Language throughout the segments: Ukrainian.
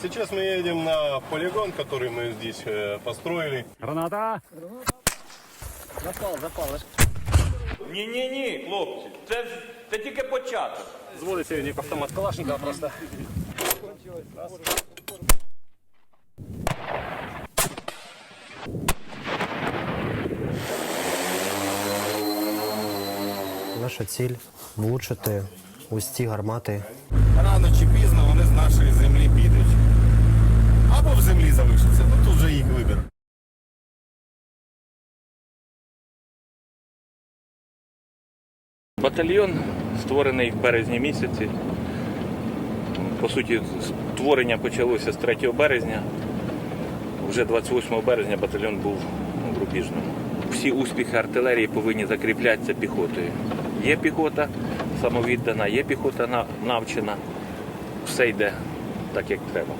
Сейчас мы едем на полигон, который мы здесь э, построили. Граната! Запал, запал. Ні, ні, ні, хлопці, це, ж- це тільки початок. Зводить сьогодні автомат Калашникова просто. Наша ціль влучити ось ці гармати Рано чи пізно вони з нашої землі підуть. В землі залишаться. Ну тут вже їх вибір. Батальйон створений в березні місяці. По суті, створення почалося з 3 березня. Вже 28 березня батальйон був у Рубіжному. Всі успіхи артилерії повинні закріплятися піхотою. Є піхота самовіддана, є піхота навчена. Все йде так, як треба.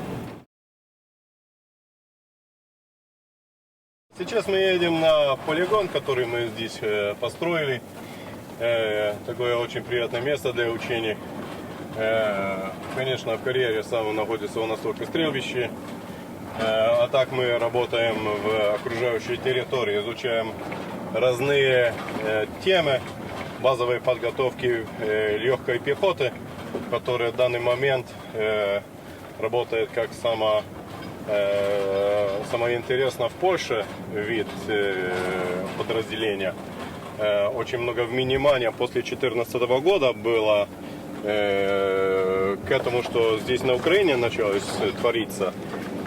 Сейчас мы едем на полигон, который мы здесь э, построили. Э, Такое очень приятное место для учений. Э, Конечно, в карьере сам находится у нас только стрельбище. А так мы работаем в окружающей территории, изучаем разные темы базовой подготовки легкой пехоты, которая в данный момент работает как само, э, самое интересно в Польше вид э, подразделения. Э, Очень много внимания после 2014 года было э, к этому, что здесь на Украине началось э, твориться.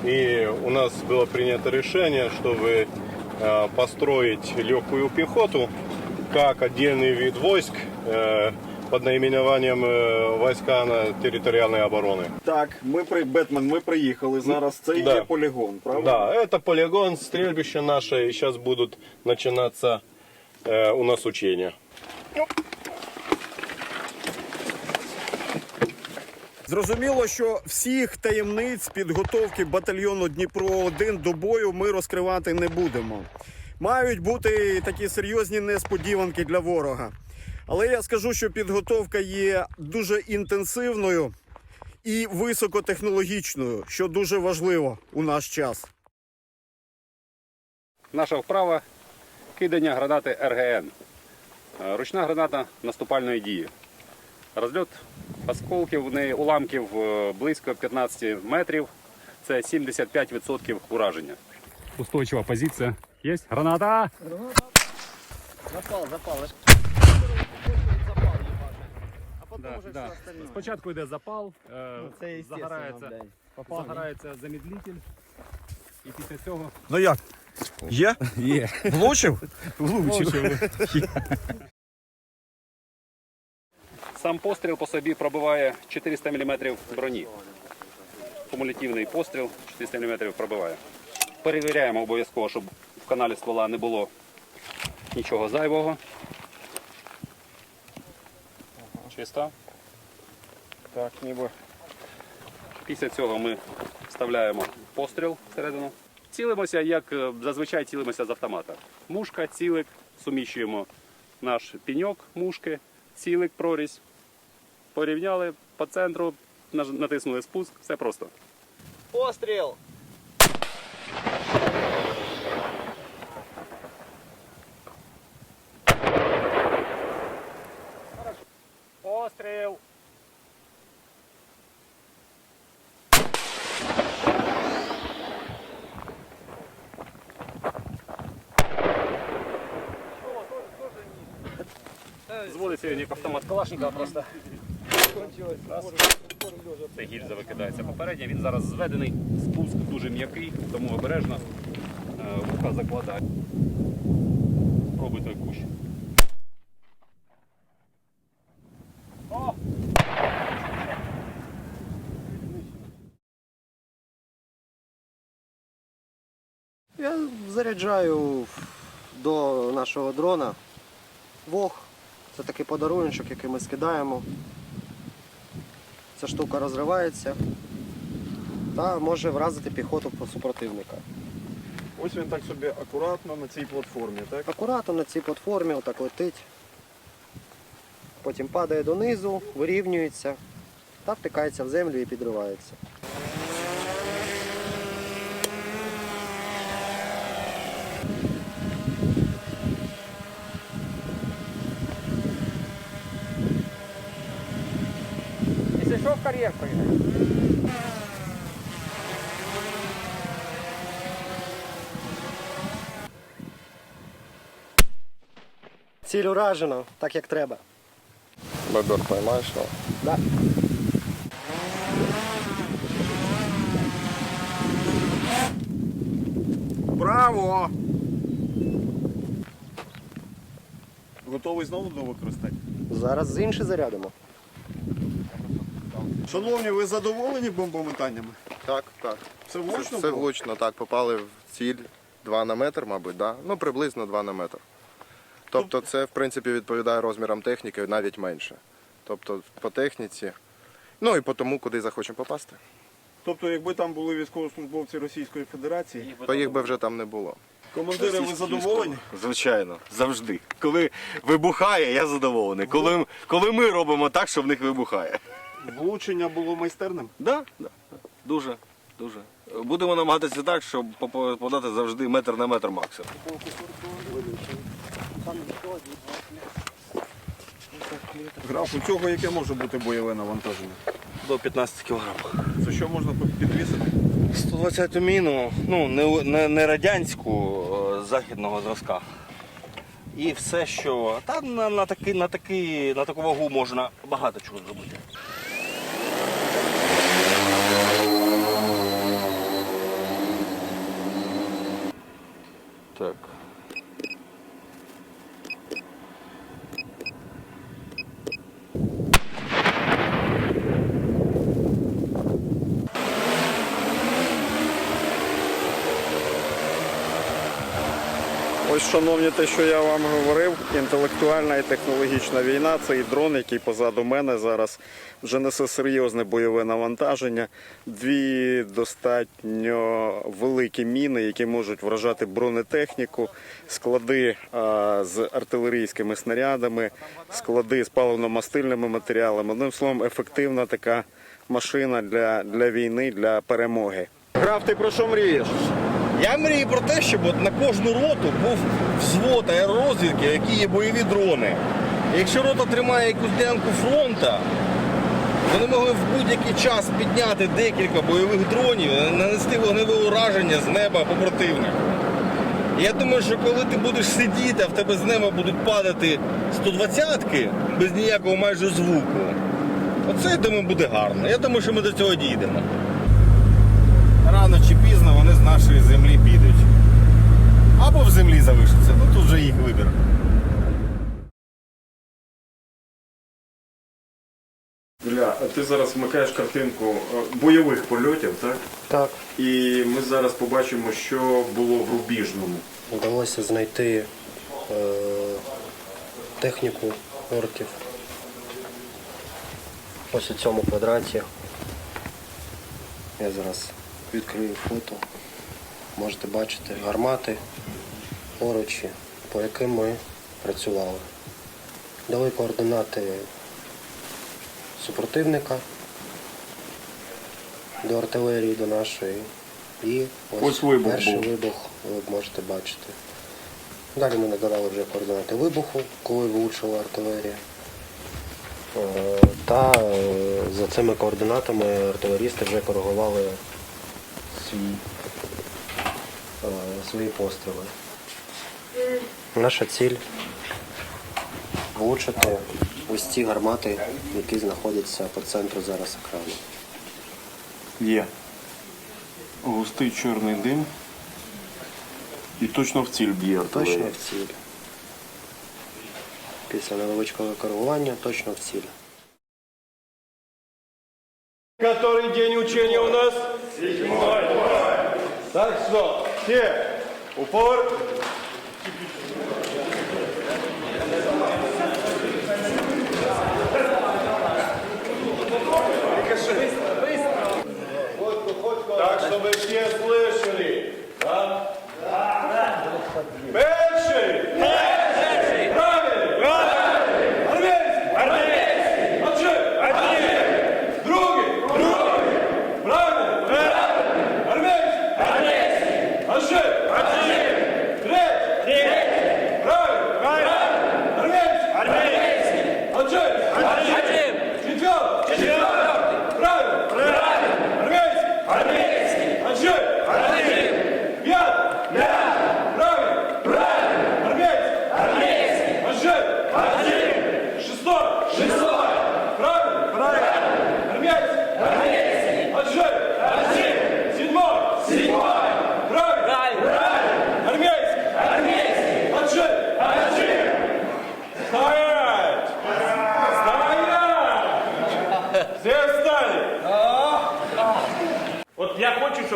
И у нас было принято решение, чтобы э, построить легкую пехоту как отдельный вид войск э, под наименованием э, войска на территориальной обороны. Так, ми при Бетмен, ми приїхали зараз. Це і Да. є полігон, правда? Да, это полигон, стрельбище наше, и сейчас будут начинаться э, у нас учения. Зрозуміло, що всіх таємниць підготовки батальйону Дніпро 1 до бою ми розкривати не будемо. Мають бути такі серйозні несподіванки для ворога. Але я скажу, що підготовка є дуже інтенсивною і високотехнологічною, що дуже важливо у наш час. Наша вправа кидання гранати РГН. Ручна граната наступальної дії. Розльот осколків в неї уламків е, близько 15 метрів. Це 75% ураження. Устойчива позиція. Є. Граната! Запал, запал. Потом Да, все остальное. Спочатку йде запал, е, Ну, це естественно, загорається, блядь. загорається замедлитель. І після цього Ну як? Є? є. Влучив? Сам постріл по собі пробиває 400 мм броні. Кумулятивний постріл 400 мм пробиває. Перевіряємо обов'язково, щоб в каналі ствола не було нічого зайвого. Чисто. Так, ніби. Після цього ми вставляємо постріл всередину. Цілимося, як е, зазвичай цілимося з автомата. Мушка, цілик, суміщуємо наш піньок мушки, цілик, прорізь. Порівняли по центру, натиснули спуск, все просто. Постріл! Зводить сьогодні як автомат Калашникова просто. Це гільза викидається попередня. Він зараз зведений, спуск дуже м'який, тому обережно е, вуха закладає. Пробуй той кущ. Я заряджаю до нашого дрона вог. Це такий подарунок, який ми скидаємо. Ця штука розривається та може вразити піхоту супротивника. Ось він так собі акуратно на цій платформі, так? Акуратно на цій платформі отак летить. Потім падає донизу, вирівнюється та втикається в землю і підривається. Пішов в кар'єр прийде. Ціль уражено, так як треба. Бобер поймаєш його? Да. Браво! Готовий знову до використання? Зараз інший зарядимо. Шановні, ви задоволені бомбометаннями? Так, так. Це влучно Все було? влучно, так, попали в ціль 2 на метр, мабуть, да? ну приблизно 2 на метр. Тобто це, в принципі, відповідає розмірам техніки навіть менше. Тобто по техніці, ну і по тому, куди захочемо попасти. Тобто, якби там були військовослужбовці Російської Федерації, То їх би вже там не було. командири, ви задоволені? Звичайно, завжди. Коли вибухає, я задоволений. Коли, коли ми робимо так, що в них вибухає. Влучення було майстерним? Да, да, да. Дуже, дуже. Будемо намагатися так, щоб подати завжди метр на метр максимум. Граф, у цього яке може бути бойове навантаження? До 15 кг. Це що можна підвісити? 120 міну, ну не, не, не радянську е, західного зразка. І все, що. Та на, на, таки, на, таки, на таку вагу можна багато чого зробити. Так. Ось, шановні, те, що я вам говорив, інтелектуальна і технологічна війна, цей дрон, який позаду мене зараз вже несе серйозне бойове навантаження. Дві достатньо великі міни, які можуть вражати бронетехніку, склади а, з артилерійськими снарядами, склади з паливно-мастильними матеріалами. Одним словом, ефективна така машина для, для війни, для перемоги. Граф, ти про що мрієш? Я мрію про те, щоб от на кожну роту був взвод аеророзвідки, які є бойові дрони. І якщо рота тримає якусь ділянку фронта, вони могли в будь-який час підняти декілька бойових дронів, нанести вогневе ураження з неба по противнику. Я думаю, що коли ти будеш сидіти, а в тебе з неба будуть падати 120-ки без ніякого майже звуку, оце я думаю буде гарно. Я думаю, що ми до цього дійдемо. Рано чи з нашої землі підуть. Або в землі залишаться, ну тут вже їх вибір. Ілля, а ти зараз вмикаєш картинку е, бойових польотів, так? Так, І ми зараз побачимо, що було в Рубіжному. вдалося знайти е, техніку орків. Ось у цьому квадраті. Я зараз відкрию фото. Можете бачити гармати, орочі, по яким ми працювали. Дали координати супротивника до артилерії, до нашої. І ось, Ось вибух перший був. вибух ви можете бачити. Далі ми надавали вже координати вибуху, коли влучила артилерія. Е, Та е, за цими координатами артилерісти вже коригували свій, свої постріли. Наша ціль влучити ось ці гармати, які знаходяться по центру зараз екрану. Є. Густий чорний дим. І точно в ціль б'є артилерія. Точно в ціль. Після невеличкого коригування точно в ціль. Который день учения у нас? Седьмой. Так что, все, упор. Так,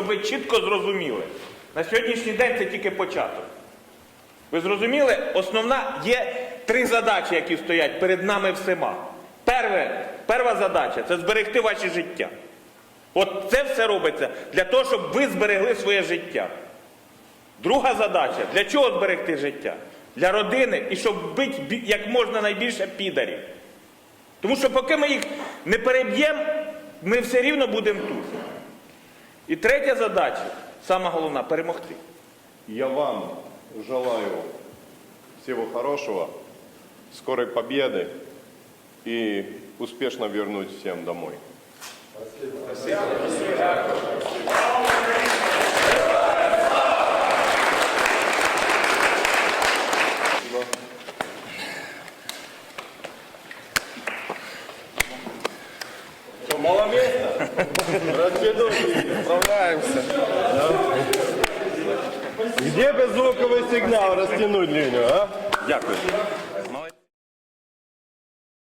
щоб ви чітко зрозуміли. На сьогоднішній день це тільки початок. Ви зрозуміли? Основна є три задачі, які стоять перед нами всіма. Перве, перша задача це зберегти ваше життя. От це все робиться для того, щоб ви зберегли своє життя. Друга задача для чого зберегти життя? Для родини і щоб бити як можна найбільше підарів. Тому що поки ми їх не переб'ємо, ми все рівно будемо тут. І третя задача, сама головна перемогти. Я вам желаю всего хорошего, скорой победы и успешно вернуть всем домой. Что, Беззвуковый сигнал а? Дякую.